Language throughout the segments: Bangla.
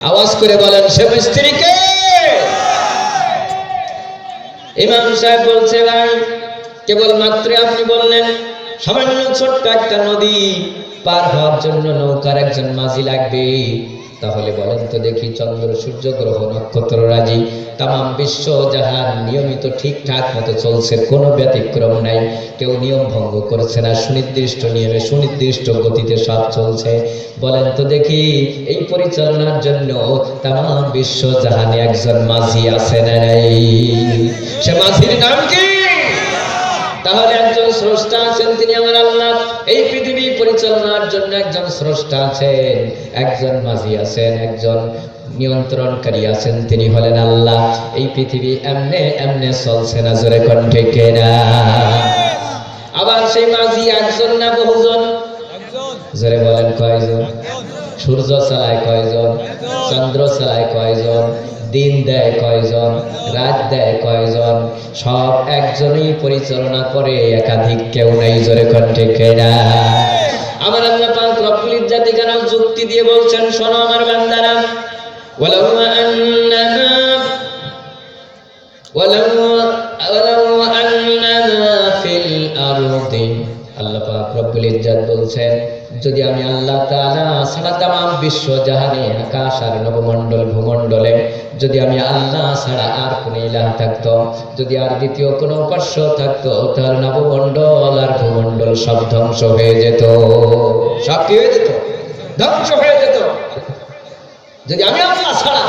আওয়াজ করে বলেন, সে স্ত্রীকে ইমাম সাহেব বলছে, ভাই, কেবল মাত্র আপনি বললেন, সামান্য ছোট্ট একটা নদী পার হওয়ার জন্য নৌকার একজন মাঝি লাগবে। তাহলে বলেন তো দেখি চন্দ্র, সূর্য, গ্রহ, নক্ষত্র, রাজি। তাম বিশ্ব জাহান নিয়মিত ঠিকঠাক মতো চলছে, কোনো ব্যতিক্রম নাই। কেউ নিয়ম ভঙ্গ করছে না, সুনির্দিষ্ট নিয়মে সুনির্দিষ্ট গতিতে সব চলছে। বলেন তো দেখি, এই পরিচালনার জন্য তাম বিশ্ব জাহানে একজন মাঝি আছে নাই? সে মাঝির নাম কি? তাহলে একজন স্রষ্টা আছেন তিনি আমার আল্লাহ। এই পৃথিবী পরিচালনার জন্য একজন স্রষ্টা আছেন, একজন মাঝি আছেন, একজন নিয়ন্ত্রণকারী আছেন, তিনি হলেন আল্লাহ। এই পৃথিবী এমনে এমনে চলছে না, জোরে কণ্ঠে কেনা? আবার সেই মাঝি একজন না বহুজন? জোরে বলেন কয়জন? সূর্য চালায় কয়জন? চন্দ্র চালায় কয়জন? দিন দেয় কয়জন রাত দেয় কয়জন সব একজনই পরিচালনা করে একাধিক কেউ নাই জোরে কণ্ঠে কেনা আমার আল্লাহ পাক রব্বুল ইজ্জাত এখানে যুক্তি দিয়ে বলছেন শোনো আমার বান্দারা ওয়ালাউ আন্নামা ولو ولو أننا في الأرض আল্লাহ পাক রব্বুল ইজ্জাত বলছেন যদি আমি আল্লাহ তাআলা ছাড়া তাম বিশ্ব জাহানে, আকাশ আর নবমণ্ডল ভূমণ্ডলে, যদি আমি আল্লাহ ছাড়া আর কোন ইলাহ থাকতো, যদি আর দ্বিতীয় কোনো উপাস্য থাকতো তাহলে নবমণ্ডল আর ভূমণ্ডল সব ধ্বংস হয়ে যেত। সব কি হয়ে যেত? ধ্বংস হয়ে যেত। যদি আমি আল্লাহ ছাড়া,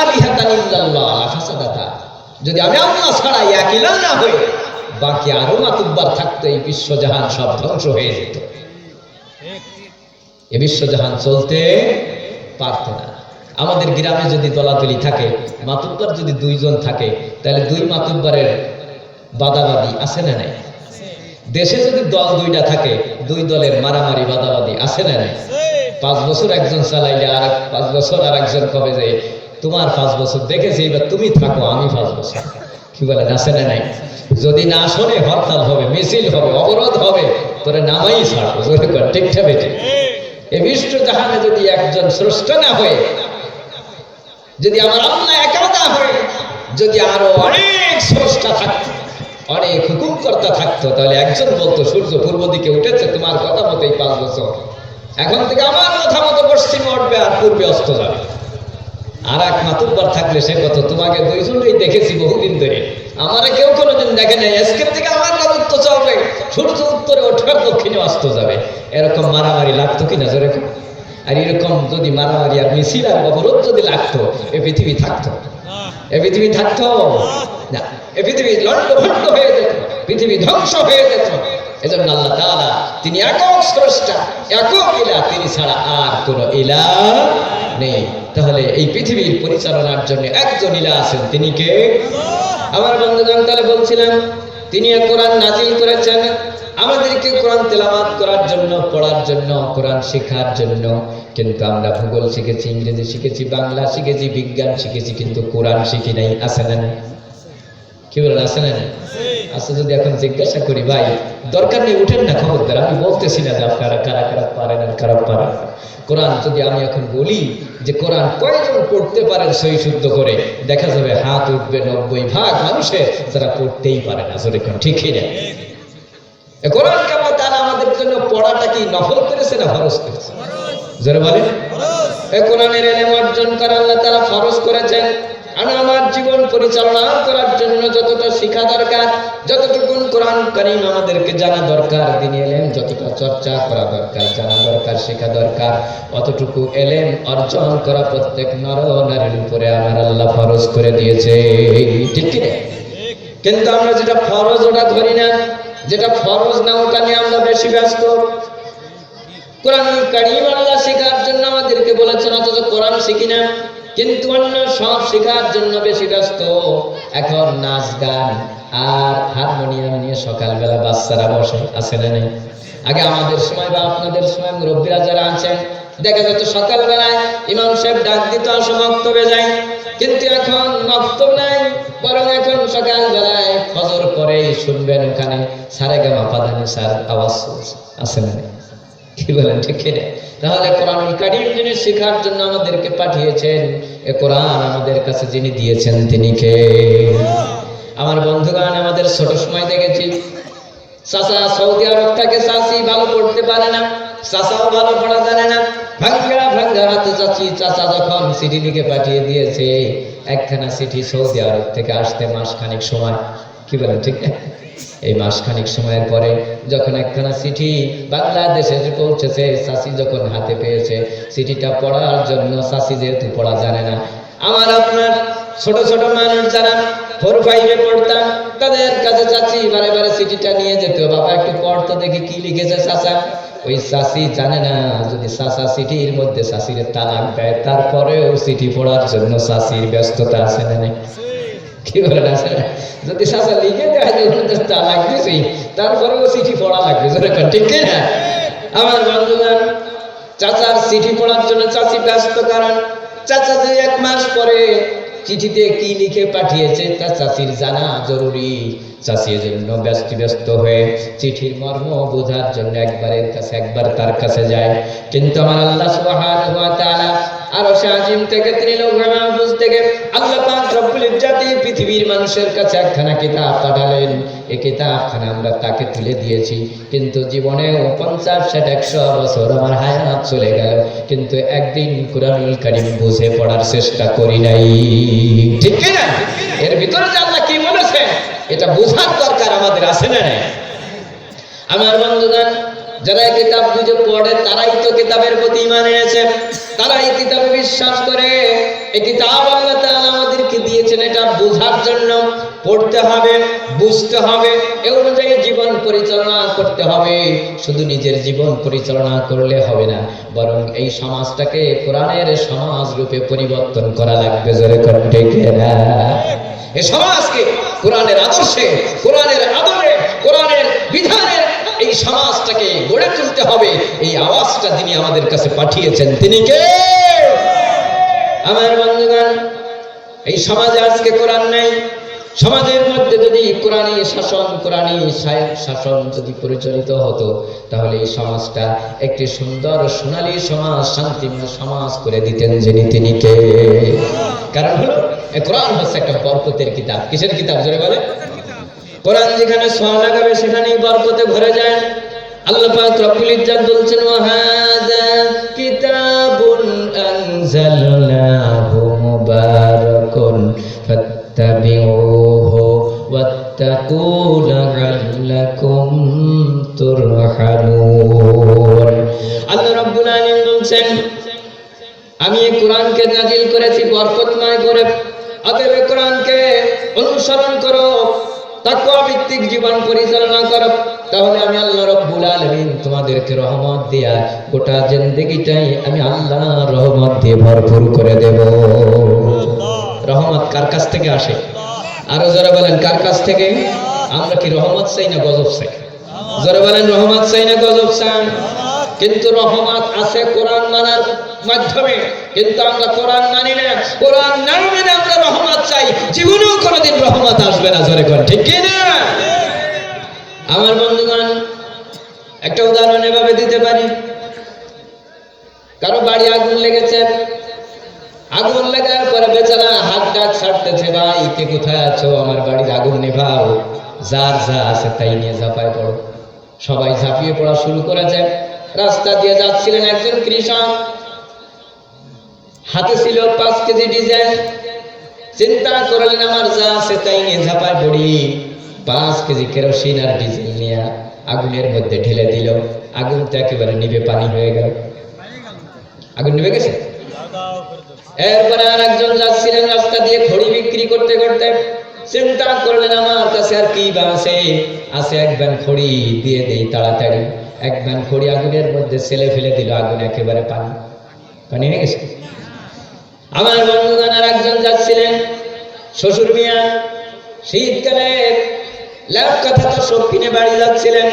আলিহাতান ইল্লাল্লাহ, ফাসাদাতা, যদি আমি আল্লাহ ছাড়া, এক ইলাহ না হই বাকি আরও মাতুব্বার থাকতো এই বিশ্বজাহান সব ধ্বংস হয়ে যেত। এ বিশ্বজাহান চলতে পারত না। আমাদের গ্রামে যদি দলাদলি থাকে, মাতুব্বার যদি দুইজন থাকে, তাহলে দুই মাতুব্বারের বাদাবাদি আছে না নাই? দেশে যদি দল দুইটা থাকে, দুই দলের মারামারি, বাদাবাদি আছে না নাই? পাঁচ বছর একজন চালাইলে আর পাঁচ বছর আর একজন কবে যে, তোমার পাঁচ বছর দেখেছি, এবার তুমি থাকো, আমি পাঁচ বছর। কি বলে আছে না নাই। যদি না শোনে হরতাল হবে, মিছিল হবে, অবরোধ হবে, তোরে নামাই ছাড়বো। জোরে কর ঠিকঠাক এ বিশ্ব জাহানে যদি একজন স্রষ্ট না হয়ে, যদি আমার আল্লাহ একা না হয়ে, যদি আরও অনেক স্রষ্টা থাকতো, অনেক হুকুমকর্তা থাকতো, তাহলে একজন বলতো, সূর্য পূর্ব দিকে উঠেছে, তোমার কথা মতোই পাঁচ বছর। এখন থেকে আমার কথা মতো পশ্চিমে উঠবে আর পূর্বে অস্ত যাবে। আর এক মাতুব্বার থাকলে সে কত তোমাকে দুইজনেই দেখেছি বহুদিন ধরে। আমারে কেউ কোনোদিন দেখে নাই। আজকের থেকে আমার রাজত্ব চলবে। সূর্য উত্তরে ওঠার দক্ষিণে অস্ত যাবে। এরকম মারামারি লাগতো কিনা জোরে আর এরকম যদি মারামারি আর মিছিল আর অবরোধ যদি লাগতো, এ পৃথিবী থাকতো। এ পৃথিবী থাকতো? না। এ পৃথিবী লন্ড ভন্ড হয়ে যেত। পৃথিবী ধ্বংস হয়ে যেত। এজন্য আল্লাহ তাআলা তিনি একক স্রষ্টা, একক তিনি ছাড়া আর কোনো নেই। তাহলে এই পৃথিবীর পরিচালনার জন্য একজন আছেন, তিনি কে? আমার বন্ধুগণ, তাহলে তিনি কোরআন করেছেন। আমাদেরকে কোরআন তেলাওয়াত করার জন্য, পড়ার জন্য, কোরআন শেখার জন্য। কিন্তু আমরা ভূগোল শিখেছি, ইংরেজি শিখেছি, বাংলা শিখেছি, বিজ্ঞান শিখেছি, কিন্তু কোরআন শিখি নাই, আছে না? কি বলেন আছে না? আচ্ছা যদি এখন জিজ্ঞাসা করি ভাই দরকার নেই উঠেন না খবরদার আমি বলতেছি না যে আপনারা কারা কারা পারেন আর কারা পারেন কোরআন যদি আমি এখন বলি যে কোরআন কয়জন পড়তে পারেন সই শুদ্ধ করে দেখা যাবে হাত উঠবে নব্বই ভাগ মানুষের যারা পড়তেই পারে না কোন ঠিকই না? কোরআন কেমন তারা আমাদের জন্য পড়াটা কি নফল করেছে না ফরজ করেছে? জোরে বলেন। এ কোরআনের এলেম অর্জন করা আল্লাহ তারা ফরজ করেছেন। আর আমার জীবন পরিচালনা করার জন্য যতটা শিখা দরকার যতটুকু কোরআন করিম আমাদেরকে জানা দরকার, দিন এলেম যতটা চর্চা করা দরকার, জানা দরকার, শেখা দরকার, অতটুকু এলেম অর্জন করা প্রত্যেক নর নারীর উপরে আমার আল্লাহ ফরজ করে দিয়েছে। ঠিক কি কিন্তু আমরা যেটা ফরজ ওটা ধরি না, যেটা ফরজ না ওটা নিয়ে আমরা বেশি ব্যস্ত। কোরআন কারিম আল্লাহ শেখার জন্য আমাদেরকে বলেছেন, অথচ কোরআন শিখি না। কিন্তু অন্য সব শেখার জন্য বেশি ব্যস্ত এখন নাচ গান আর হারমোনিয়াম নিয়ে সকালবেলা বাচ্চারা বসে, আছে না নেই? আগে আমাদের সময় বা আপনাদের সময় মুরব্বীরা যারা আছেন, দেখা যেত সকালবেলায় ইমাম সাহেব ডাক দিত, আসো মক্তবে যাই। কিন্তু এখন মক্তব নাই, বরং এখন সকালবেলায় ফজর পরেই শুনবেন ওখানে সারে গামা পাদানি স্যার আওয়াজ আছে না কি বলেন, ঠিক তাহলে কোরআন কারিম যিনি শেখার জন্য আমাদেরকে পাঠিয়েছেন, এ কোরআন আমাদের কাছে যিনি দিয়েছেন, তিনি কে? আমার বন্ধুগান আমাদের ছোট সময় দেখেছি। সৌদি আরব থেকে চাচি ভালো পড়তে পারে না, চাচাও ভালো পড়া জানে না। ভাঙ্গা ভাঙ্গা হাতে চাচি, চাচা যখন চিঠি পাঠিয়ে দিয়েছে, একখানা চিঠি সৌদি আরব থেকে আসতে মাস খানিক সময়। কি বলেন, ঠিক? না এই মাসখানিক সময়ের পরে যখন একখানা চিঠি বাংলাদেশে পৌঁছেছে চাষি যখন হাতে পেয়েছে, চিঠিটা পড়ার জন্য চাষি যেহেতু পড়া জানে না, আমার আপনার ছোট ছোট মানুষ যারা ফোর ফাইভে পড়তাম, তাদের কাছে চাচি বারে বারে চিঠিটা নিয়ে যেত, বাবা, একটু পড়তো দেখি কি লিখেছে চাচা ওই চাষি জানে না, যদি চাচা চিঠির মধ্যে চাষির তালাক দেয়, তারপরেও চিঠি পড়ার জন্য চাষির ব্যস্ততা আছে না? যদি লিখে তো তারপরেও চিঠি পড়া লাগবে ঠিক না আমার চাচার চিঠি পড়ার জন্য চাচি ব্যস্ত, কারণ চাচা যে এক মাস পরে চিঠিতে কি লিখে পাঠিয়েছে, তা চাচির জানা জরুরি। চাচি জন্য ব্যস্ত ব্যস্ত হয়ে চিঠির মর্ম বোঝার জন্য একবারের কাছে, একবার তার কাছে যায়। কিন্তু আমার আল্লাহ তাআলা আরও আজিম থেকে তিনি মাহফুজ থেকে আল্লাহ পৃথিবীর মানুষের কাছে একখানা কিতাব পাঠালেন। এই কিতাবখানা আমরা তাকে তুলে দিয়েছি। কিন্তু জীবনেও পঞ্চাশ, ষাট, একশো বছর আমার হায়াত চলে গেল। কিন্তু একদিন কোরআনুল কারিম বুঝে পড়ার চেষ্টা করি নাই। ঠিক কি না? এর ভিতরে যে আল্লাহ কি বলেছে, এটা বোঝার দরকার আমাদের আছে না? আমার বন্ধুগণ, যারা কিতাব বুঝে পড়ে, তারাই তো কিতাবের প্রতি ইমান এনেছে। তারা এই কিতাবে বিশ্বাস করে। এই কিতাব আল্লাহ তাআলা আমাদেরকে দিয়েছেন, এটা বোঝার জন্য পড়তে হবে, বুঝতে হবে। এ অনুযায়ী জীবন পরিচালনা করতে হবে। শুধু নিজের জীবন পরিচালনা করলে হবে না, বরং এই সমাজটাকে কোরআনের সমাজ রূপে পরিবর্তন করা লাগবে, জোরে কণ্ঠে কেনা এ সমাজকে কোরআনের আদর্শে, কোরআনের আদরে, কোরআনের বিধানের এই সমাজটাকে গড়ে তুলতে হবে। এই আওয়াজটা তিনি আমাদের কাছে পাঠিয়েছেন। তিনি কে? আমার বন্ধুগণ, এই সমাজে আজকে কোরআন নাই। সমাজের মধ্যে যদি কোরআনী শাসন কোরআনী শাসন যদি পরিচালিত হতো, তাহলে এই সমাজটা একটি সুন্দর সোনালী সমাজ, শান্তিময় সমাজ করে দিতেন যিনি, তিনি কে? কারণ হলো কোরআন হচ্ছে একটা বরকতের কিতাব। কিসের কিতাব? জোরে বলে কোরআন যেখানে সোয়া লাগাবে, সেখানেই বরকতে ভরে যায়। আল্লাহ পাক রব্বুল ইজ্জাত বলছেন ওয়া হাযা কিতাবুন আনজালনাহু মুবারাকুন ফাত্তাবিউহু ওয়াত্তাকু লাআল্লাকুম তুরহামুন। আল্লাহ রাব্বুল আলামিন বলছেন, আমি এই কোরআনকে নাজিল করেছি বরকতময় করে। অতএব কোরআনকে অনুসরণ করো। তাকওয়া ভিত্তিক জীবন পরিচালনা করো। তাহলে আমি আল্লাহ রব্বুল আলামিন তোমাদেরকে রহমত দিয়া গোটা জিন্দেগিটাই আমি আল্লাহ রহমত দিয়ে ভরপুর করে দেব। রহমত কার কাছ থেকে আসে? আরও যারা বলেন, কার কাছ থেকে? আমরা কি রহমত চাই না গজব চাই? যারা বলেন, রহমত চাই না গজব চাই? কিন্তু রহমত আছে কোরআন মানার মাধ্যমে। কিন্তু আমরা কোরআন মানি না। কোরআন না মেনে আমরা রহমত চাই। জীবনেও কোনোদিন রহমত আসবে না, জোরে কর ঠিক না আমার বন্ধুগণ, একটা উদাহরণ এভাবে দিতে পারি। কারও বাড়ি আগুন লেগেছে? আগুন লাগার পরে বেচারা হাত ডাক ছাড়তেছে, ভাই, কে কোথায় আছো? আমার বাড়ির আগুন নেভাও। যার যা আছে তাই নিয়ে ঝাঁপায় পড়ো। সবাই ঝাঁপিয়ে পড়া শুরু করেছে। রাস্তা দিয়ে যাচ্ছিলেন একজন কৃষক। হাতে ছিল পাঁচ কেজি ডিজেল। চিন্তা করলেন, আমার যা আছে তাই নিয়ে ঝাঁপায় পড়ি। পাঁচ কেজি কেরোসিন আর ডিজেল নিয়ে আগুনের মধ্যে ঢেলে দিল। আগুন তো একেবারে নিভে পানি হয়ে গেল। আগুন নিবে গেছে? এরপরে আর একজন যাচ্ছিলেন রাস্তা দিয়ে খড়ি বিক্রি করতে করতে। চিন্তা করলেন, আমার কাছে আর কি বা আছে? আছে এক ব্যান খড়ি দিয়ে দেই তাড়াতাড়ি। এক ব্যান খড়ি আগুনের মধ্যে ছেলে ফেলে দিল, আগুন একেবারে পানি। পানি হয়ে গেছে? আমার বন্ধুগণ আর একজন যাচ্ছিলেন, শ্বশুর মিয়া। শীতকালে ল্যাব কথা তো সব কিনে বাড়ি যাচ্ছিলেন।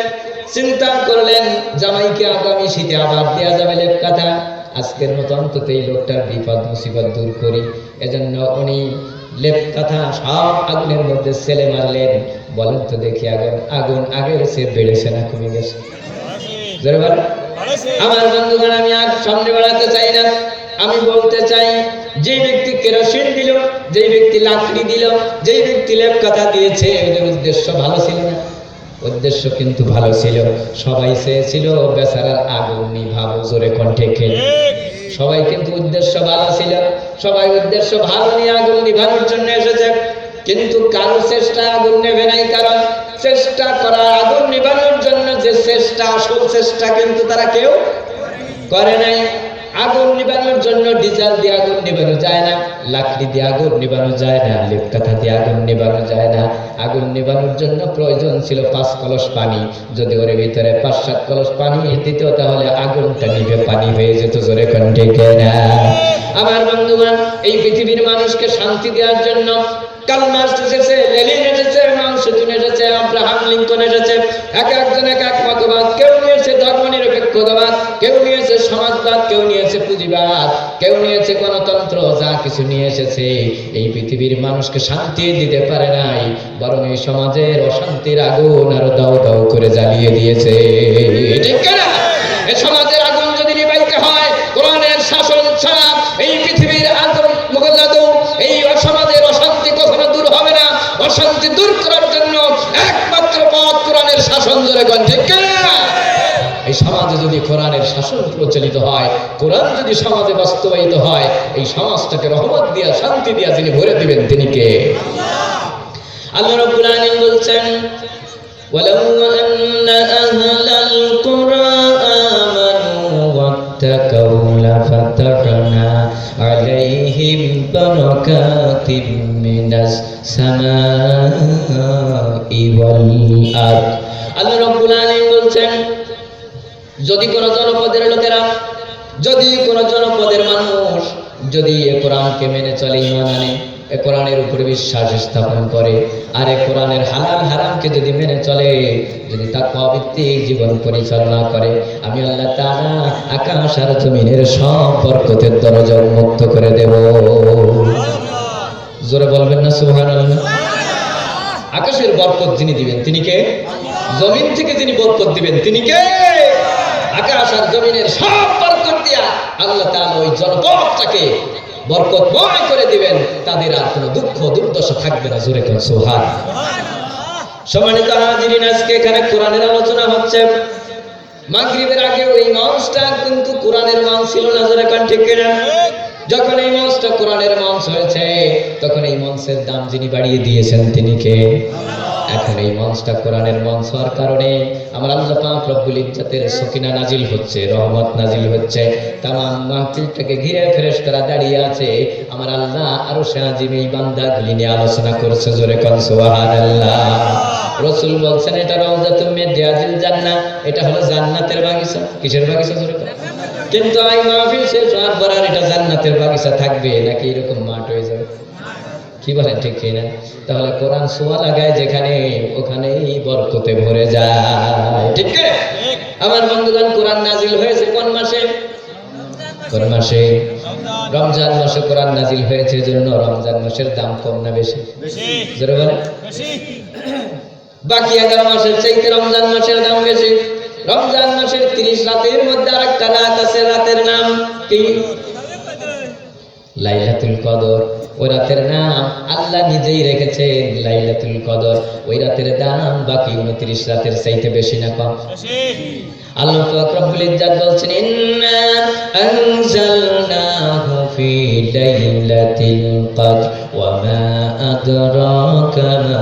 চিন্তা করলেন, জামাইকে আগামী শীতে আবার দেওয়া যাবে লেপ কথা। আজকের মতো অন্তত এই লোকটার বিপদ, মুসিবত দূর করি। এজন্য উনি লেপ কথা সব আগুনের মধ্যে ছেলে মারলেন। বলেন তো দেখি আগুন আগুন আগের সে বেড়েছে না কমে গেছে? আমার বন্ধুগণ, আমি আর সামনে বাড়াতে চাই না। আমি বলতে চাই যে ব্যক্তি কেরোসিন দিল যে ব্যক্তি লাকড়ি দিল যে ব্যক্তি লেপ কথা দিয়েছে ওদের উদ্দেশ্য ভালো ছিল না। উদ্দেশ্য কিন্তু ভালো ছিল। সবাই চেয়েছিল, বেচারার আগুন নিভাবো, জোরে কণ্ঠে খেলে। সবাই কিন্তু উদ্দেশ্য ভালো ছিল। সবাই উদ্দেশ্য ভালো নিয়ে আগুন নিভানোর জন্য এসেছে। কিন্তু কারও চেষ্টা আগুন নেবে নাই কারণ চেষ্টা করা, আগুন নিভানোর জন্য যে চেষ্টা, আসল চেষ্টা কিন্তু তারা কেউ করে নাই। আগুন নিবানোর জন্য ডিজেল দিয়ে আগুন নিবানো যায় না, লাকড়ি দিয়ে আগুন নিবানো যায় না, লেপকাঠা দিয়ে আগুন নিবানো যায় না। আগুন নিবানোর জন্য প্রয়োজন ছিল পাঁচ কলস পানি। যদি ওর ভিতরে পাঁচ, সাত কলস পানি দিত, তাহলে আগুনটা নিভে পানি হয়ে যেত জোরে কণ্ঠে না আমার বন্ধুগণ, এই পৃথিবীর মানুষকে শান্তি দেওয়ার জন্য কালমার্স এসেছে, লেলিন এসেছে মাংসুদিন এসেছে, আব্রাহাম লিঙ্কন এসেছে। এক একজন, এক এক মতবাদ। কেউ নিয়েছে ধর্ম নিরপেক্ষতাবাদ কেউ নিয়েছে সমাজবাদ, কেউ নিয়েছে পুঁজিবাদ, কেউ নিয়েছে গণতন্ত্র, যা কিছু নিয়ে এসেছে। এই পৃথিবীর মানুষকে শান্তি দিতে পারে নাই, বরং এই সমাজের অশান্তির আগুন আরও দাও দাও করে জ্বালিয়ে দিয়েছে। ঠিক না? এই সমাজের কোরআনের শাসন জোরে গণ ঠিক না এই সমাজে যদি কোরআনের শাসন প্রচলিত হয় কোরআন যদি সমাজে বাস্তবায়িত হয় এই সমাজটাকে রহমত দিয়া শান্তি দিয়া যিনি ভরে দিবেন তিনি কে আল্লাহ রাব্বুল আলামিন বলছেন ولو أن أهل القرى آمنوا واتقوا لفتحنا عليهم بركات من السماء والأرض আল্লাহ রব্বুল আলামিন বলছেন, যদি জনপদের লোকেরা, যদি জনপদের মানুষ যদি এ কোরআনকে মেনে চলে, ইমান আনে, এ কোরআনের উপরে বিশ্বাস স্থাপন করে, আর এ কোরআনের হালাল হারামকে যদি মেনে চলে, যদি তা জীবন পরিচালনা করে, আমি আল্লাহ তারা আকাশ আর জমিনের সব দরজা উন্মুক্ত করে দেব। জোরে বলবেন না সুহান আকাশের বরকত যিনি দিবেন, তিনি কে? জমিন থেকে যিনি বরকত দিবেন। তিনি কে? আকাশ আর জমিনের সব বরকত দিয়া আল্লাহ তাআলা ওই জনপদটাকে বরকতময় করে দিবেন। তাদের আর কোনো দুঃখ, দুর্দশা থাকবে না। জোরে কোন সুহান সম্মানিত হাজিরিন, আজকে এখানে কোরআনের আলোচনা হচ্ছে। মাগরিবের আগে ওই মঞ্চটা কিন্তু কোরআনের মঞ্চ ছিল না, জোরে কোন, ঠিক কিনা? যখন এই মঞ্চটা কোরআনের মঞ্চ হয়েছে, তখন এই মঞ্চের দাম যিনি বাড়িয়ে দিয়েছেন তিনি কে? এখন এই মঞ্চটা কোরআনের মঞ্চ হওয়ার কারণে আমার আল্লাহ পাক রব্বুল ইজ্জাতের সকিনা নাজিল হচ্ছে, রহমত নাজিল হচ্ছে। তামাম মাহফিলটাকে ঘিরে ফেরেশতারা দাঁড়িয়ে আছে। আমার আল্লাহ আরও সাজিম এই বান্দাগুলি নিয়ে আলোচনা করছে জোরে কোন, সুবহানাল্লাহ। রসুল বলছেন, এটা রওজাতুম মিন রিয়াজিল জান্নাহ, এটা হলো জান্নাতের বাগিচা। কিসের বাগিচা জোরে কোন? কিন্তু এই মাহফিল শেষ হওয়ার পর আর এটা জান্নাতের বাগিচা থাকবে নাকি এরকম মাঠ হয়ে যাবে? কি বলেন ঠিক কিনা? তাহলে কোরআন সোয়া লাগায় যেখানে ওখানেই বরকতে ভরে যায়। ঠিক আমার বন্ধুগণ কোরআন নাজিল হয়েছে কোন মাসে? কোন মাসে? রমজান মাসে কোরআন নাজিল হয়েছে জন্য রমজান মাসের দাম কম না বেশি? জোরে বলেন। বাকি এগারো মাসের চাইতে রমজান মাসের দাম বেশি। রমজান মাসের তিরিশ রাতের মধ্যে আর একটা রাত আছে, রাতের নাম কি? লাইলাতুল কদর। ওই রাতের নাম আল্লাহ নিজেই রেখেছেন লাইলাতুল কদর। ওই রাতের দাম বাকি উনত্রিশ রাতের চাইতে বেশি না কম। আল্লাহ পাক রব্বুল ইজ্জাত বলছেন, ইন্না আনজালনাহু ফি লাইলাতিল কদর। মা আদরাকা মা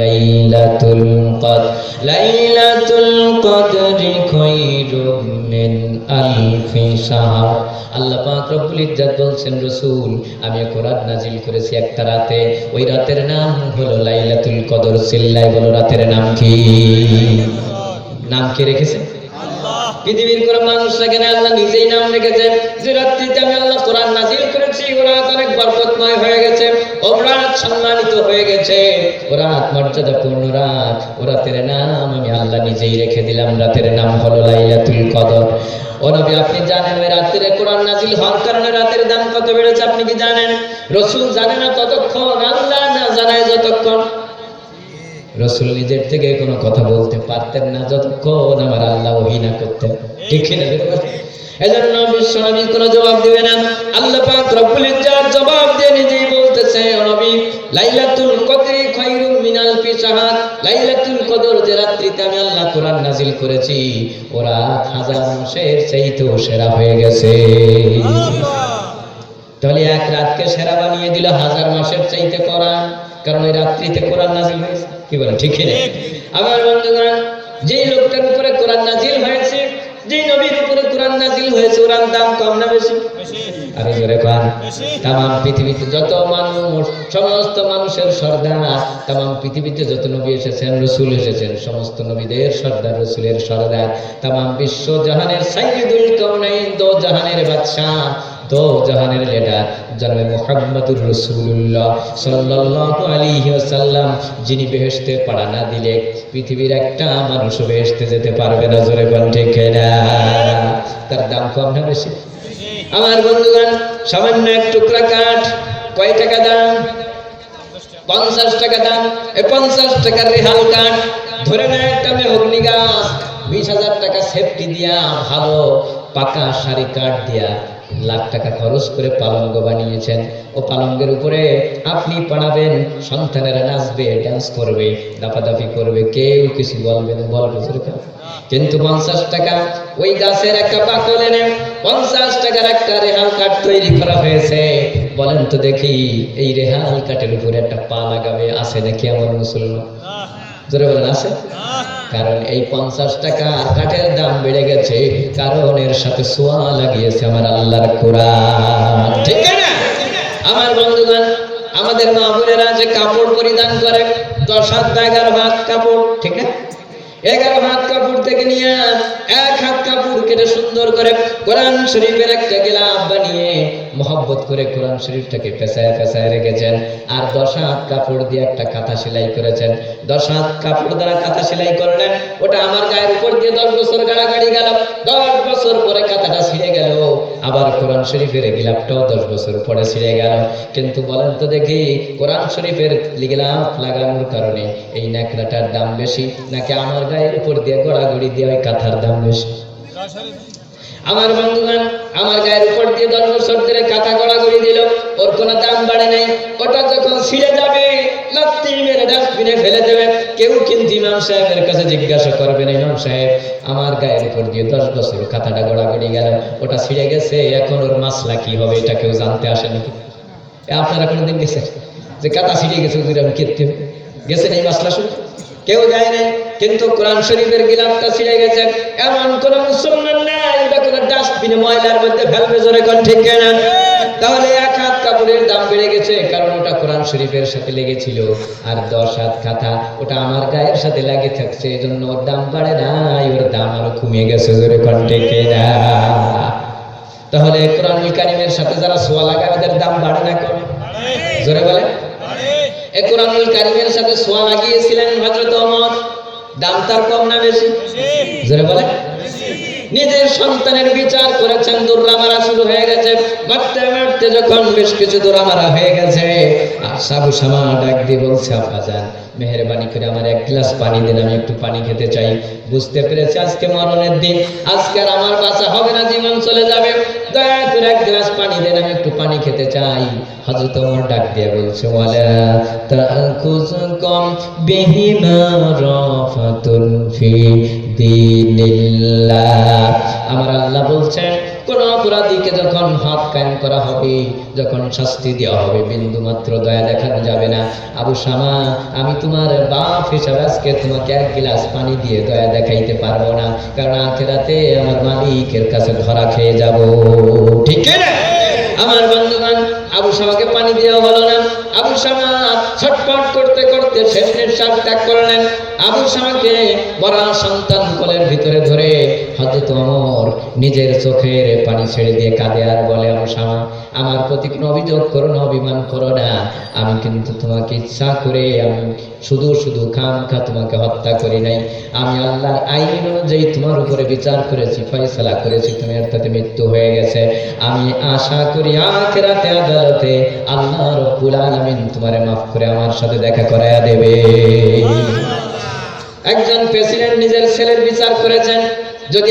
লাইলাতুল কদর লাইলাতুল কদরি খায়রুম মিন আলফি শাহর আল্লাহ পাক রব্বুল ইজ্জাত বলছেন রাসূল আমি কোরআন নাজিল করেছি একটা রাতে। ওই রাতের নাম হলো লাইলাতুল কদর। চিল্লাই বলো রাতের নাম কি? নাম কে রেখেছে? পৃথিবীর কোন মানুষ এখানে আল্লাহ নিজেই নাম রেখেছেন যে রাত্রিতে আমি আল্লাহ কোরআন নাজিল করেছি ওরা অনেক বরকতময় হয়ে গেছে। রাত সম্মানিত হয়ে গেছে। রাত মর্যাদাপূর্ণ রাত। ও রাতের নাম আমি আল্লাহ নিজেই রেখে দিলাম। রাতের নাম হলো লাইলাতুল কদর। ও নবী, আপনি জানেন ওই রাতের কোরআন নাজিল হওয়ার কারণে রাতের দাম কত বেড়েছে আপনি কি জানেন? রসুল জানে না ততক্ষণ, আল্লাহ না জানায় যতক্ষণ। রসুল নিজের থেকে কোনো কথা বলতে পারতেন না যতক্ষণ আমার আল্লাহ ওহি না না এজন্য কোনো জবাব দিবে না। আল্লাহ পাক রব্বুল জবাব দিয়ে নিজেই যে রাত্রিতে তাহলে এক রাতকে সেরা বানিয়ে দিল হাজার মাসের চাইতে কারণ ওই রাত্রিতে কোরআন নাজিল হয়েছে। কি বলেন ঠিক আবার বন্ধুগণ, যেই লোকটার উপরে কোরআন নাজিল হয়েছে, যেই নবীর কোরআন নাজিল হয়েছে, কোরআন দাম কম না বেশি? আরও জোরে পান তাম পৃথিবীতে যত মানুষ, সমস্ত মানুষের সর্দার তাম পৃথিবীতে যত নবী এসেছেন, রসুল এসেছেন, সমস্ত নবীদের সর্দার, রসুলের সর্দার তাম বিশ্ব জাহানের সাইয়্যিদুল কাউনাইন দো জাহানের বাদশাহ জাহানের লিডার জনাবে মুহাম্মদুর আলাইহি ওয়াসাল্লাম, যিনি বেহেশতে পাড়া না দিলে পৃথিবীর একটা মানুষ বেহেশতে যেতে পারবে না, জোরে কোন ঠিক তার দাম কম না বেশি? আমার বন্ধুগণ, সামান্য এক টুকরা কাঠ, কয় টাকা দাম? পঞ্চাশ টাকা দাম। এই পঞ্চাশ টাকার রেহাল কাঠ, ধরে নেয় একটা মেহগনি গাছ, বিশ হাজার টাকা সেফটি দিয়া, ভালো পাকা সারি কাঠ দিয়া লাখ টাকা খরচ করে পালঙ্গ বানিয়েছেন। ও পালঙ্গের উপরে আপনি পাড়াবেন, সন্তানেরা নাচবে ডান্স করবে, দাপাদাপি করবে, কেউ কিছু বলবে না, বলবে যেরকম কিন্তু পঞ্চাশ টাকা ওই গাছের একটা পাকল এনে পঞ্চাশ টাকার একটা রেহাল কাঠ তৈরি করা হয়েছে। বলেন তো দেখি, এই রেহাল কাঠের উপরে একটা পা লাগাবে, আছে নাকি আমার মুসলমান? জোরে বলেন, আছে? কারণ এই পঞ্চাশ টাকা কাঠের দাম বেড়ে গেছে, কারণ এর সাথে সোয়া লাগিয়েছে আমার আল্লাহর কোরআন। ঠিক না? আমার বন্ধুগণ, আমাদের মা বোনেরা যে কাপড় পরিধান করে, দশ হাত টাকার হাত কাপড়, ঠিক না? এগারো হাত কাপড় থেকে নিয়ে এক হাত কাপড় কেটে সুন্দর করে কোরআন শরীফের একটা গেলাপ বানিয়ে মহব্বত করে কোরআন শরীফটাকে পেঁচায় পেঁচায় রেখেছেন। আর দশ হাত কাপড় দিয়ে একটা কাঁথা সেলাই করেছেন। দশ হাত কাপড় দ্বারা কাঁথা সেলাই করলেন, ওটা আমার গায়ের উপর দিয়ে দশ বছর গাড়াগাড়ি গেল। দশ বছর পরে কাঁথাটা ছিঁড়ে গেল। আবার কোরআন শরীফের গিলাপটাও দশ বছর পরে ছিঁড়ে গেল। কিন্তু বলেন তো দেখি, কোরআন শরীফের গিলাপ লাগানোর কারণে এই ন্যাকড়াটার দাম বেশি নাকি আমার গায়ের উপর দিয়ে গড়াগড়ি দিয়ে ওই কাঁথার দাম বেশি। আমার বন্ধুগণ, আমার গায়ের উপর দিয়ে দশ বছর ধরে কাঁথা গড়াগড়ি দিল, ওর কোনো দাম বাড়ে নাই। ওটা যখন ছিঁড়ে যাবে লাত্তি মেরে ডাস্টবিনে ফেলে দেবে। কেউ কিন্তু ইমাম সাহেবের কাছে জিজ্ঞাসা করবে না, ইমাম সাহেব, আমার গায়ের উপর দিয়ে দশ বছর কাঁথাটা গড়াগড়ি গেল, ওটা ছিঁড়ে গেছে, এখন ওর মাসলা কি হবে এটা কেউ জানতে আসে নাকি? আপনারা কোনোদিন যে কাঁথা ছিঁড়ে গেছে হুজুর আমি এই মাসলা শুনতে কেউ যায় নাই? কিন্তু কোরআন শরীফের গিলাফটা ছিঁড়ে গেছে। এমন কোন মুসলমান নাই ওটা কোনো ডাস্টবিনে ময়লার মধ্যে ফেলবে জোরে কোন ঠিক না তাহলে এক হাত কাপড়ের দাম বেড়ে গেছে কারণ ওটা কোরআন শরীফের সাথে লেগেছিল। আর দশ হাত খাতা ওটা আমার গায়ের সাথে লাগে থাকছে এই জন্য ওর দাম বাড়ে নাই ওর দাম আরও কমে গেছে জোরে কোন ঠিক না তাহলে কোরআনুল কারিমের সাথে যারা সোয়া লাগায় ওদের দাম বাড়ে না কমে? জোরে বলে এ কোরআনুল কারিমের সাথে সোয়া লাগিয়েছিলেন হযরত ওমর? দাম তার কম না বেশি? জোরে বলে? নিজের সন্তানের বিচার করেছেন দৌড়া মারা শুরু হয়ে গেছে। মারতে মারতে যখন বেশ কিছু দৌড়া মারা হয়ে গেছে, আর সাবু সামা ডাক দিয়ে বলছে আব্বাজান মেহরবানি করে আমার এক গ্লাস পানি দিন, আমি একটু পানি খেতে চাই। বুঝতে পেরেছি আজকে মরণের দিন। আজকে আর আমার বাঁচা হবে না, জীবন চলে যাবে। দয়া করে এক গ্লাস পানি দেন, আমি একটু পানি খেতে চাই। হযরত ওমর ডাক দিয়ে বলছে, ওয়ালা তাকুজুকুম বিহিমা রাফাতুন ফি আমার আল্লাহ বলছেন, কোন অপরাধীকে যখন হাত কায়েম করা হবে, যখন শাস্তি দেওয়া হবে, বিন্দু মাত্র দয়া দেখানো যাবে না। আবু শামা আমি তোমার বাপ হিসাবে আজকে তোমাকে এক গিলাস পানি দিয়ে দয়া দেখাইতে পারব না, কারণ আখেরাতে আমার মালিকের কাছে ধরা খেয়ে যাব। ঠিক আমার বন্ধুগণ আবু শামাকে পানি দেওয়া হলো না। আবু শামা ছটপট করতে করতে শেষ নিঃশ্বাস ত্যাগ করলেন। আবু শামাকে বড় সন্তান কোলের ভিতরে ধরে হজরত অমর নিজের চোখের পানি ছেড়ে দিয়ে কাঁদে আর বলে অবসামা আমার প্রতি কোনো অভিযোগ করো না, অভিমান করো না। আমি কিন্তু তোমাকে ইচ্ছা করে আমি শুধু শুধু খাম খা, তোমাকে হত্যা করি নাই। আমি আল্লাহর আইন অনুযায়ী তোমার উপরে বিচার করেছি, ফয়সালা করেছি, তুমি অর্থাৎ মৃত্যু হয়ে গেছে। আমি আশা করি আখেরাতে আদালতে আল্লাহ রব্বুল আলামিন তোমারে মাফ করে আমার সাথে দেখা করায়া দেবে। একজন প্রেসিডেন্ট নিজের ছেলের বিচার করেছেন যদি